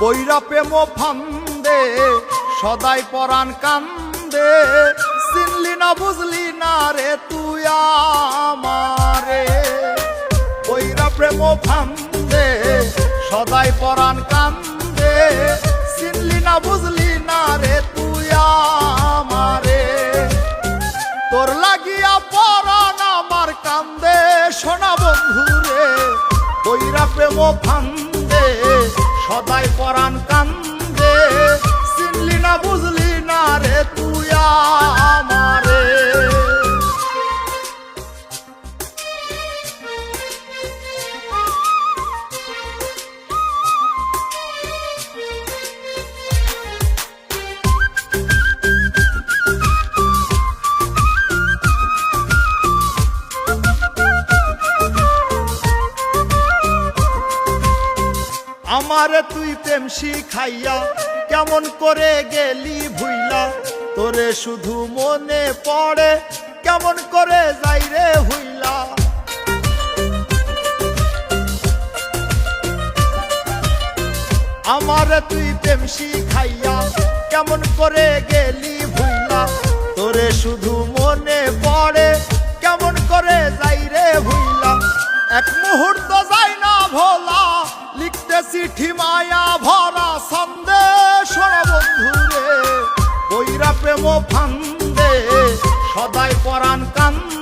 পৈরা প্রেম ফান্দে, সদাই পরাণ কান্দে। চিনলি না, বুঝলি না রে তুই আমারে। পৈরা প্রেম ফান্দে, সদাই পরাণ কান্দে। চিনলি না, বুঝলি না রে তুই আমারে। তোর লাগিয়া পরাণ আমার কান্দে, সোনা বন্ধুরে। বৈরা প্রেম ফান্দে সদাই পরাণ কান্দে। চিনলি না বুঝলি না রে আমারে তুই প্রেম শিখাইয়া কেমন করে গেলি ভুইলা? তোরে শুধু মনে পড়ে কেমন করে যাই রে হইলা আমার তুই প্রেম শিখাইয়া কেমন করে গেলি ভুইলা? তোরে শুধু মনে পড়ে মায়া ভরা সন্দেশ বন্ধুরে বৈরা প্রেম ফান্দে সদাই পরাণ কান্দে।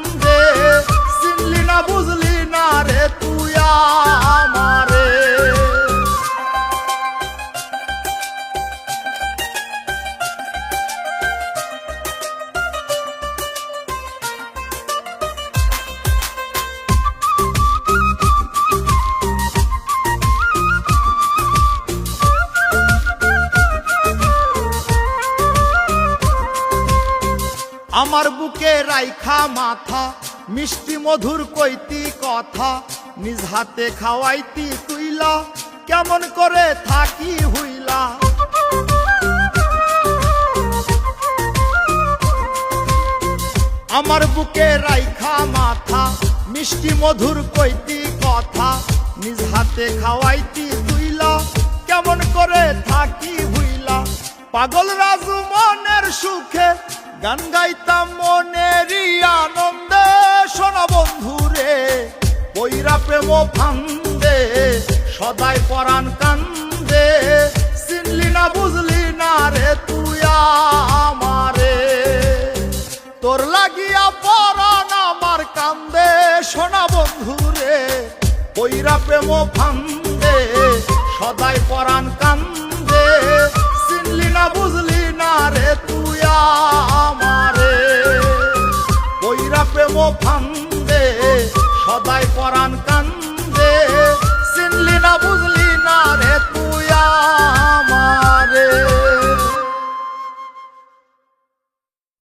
আমার বুকে রাইখা মাথা, মিষ্টি মধুর কইতি কথা, নিজ হাতে খাওয়াইতি তুইলা, কেমন করে থাকি হইলা। আমার বুকে রাইখা মাথা, মিষ্টি মধুর কইতি কথা, নিজ হাতে খাওয়াইতি তুইলা, কেমন করে থাকি হইলা। পাগল রাজু মনের সুখে গান গাইতাম মনেরই আনন্দে, সোনা বন্ধুরে বৈরা প্রেম ফান্দে সদাই পরাণ কান্দে। চিনলি না, বুঝলি না রে, তুই আমারে। তোর লাগিয়া পরাণ আমার কান্দে, সোনা বন্ধুরে বৈরা প্রেম ফান্দে সদাই পরাণ কান্দে। চিনলি না, বুঝলি না রে, তুই কর্ম ফান্দে সদাই পরাণ কান্দে। চিনলি না বুঝলি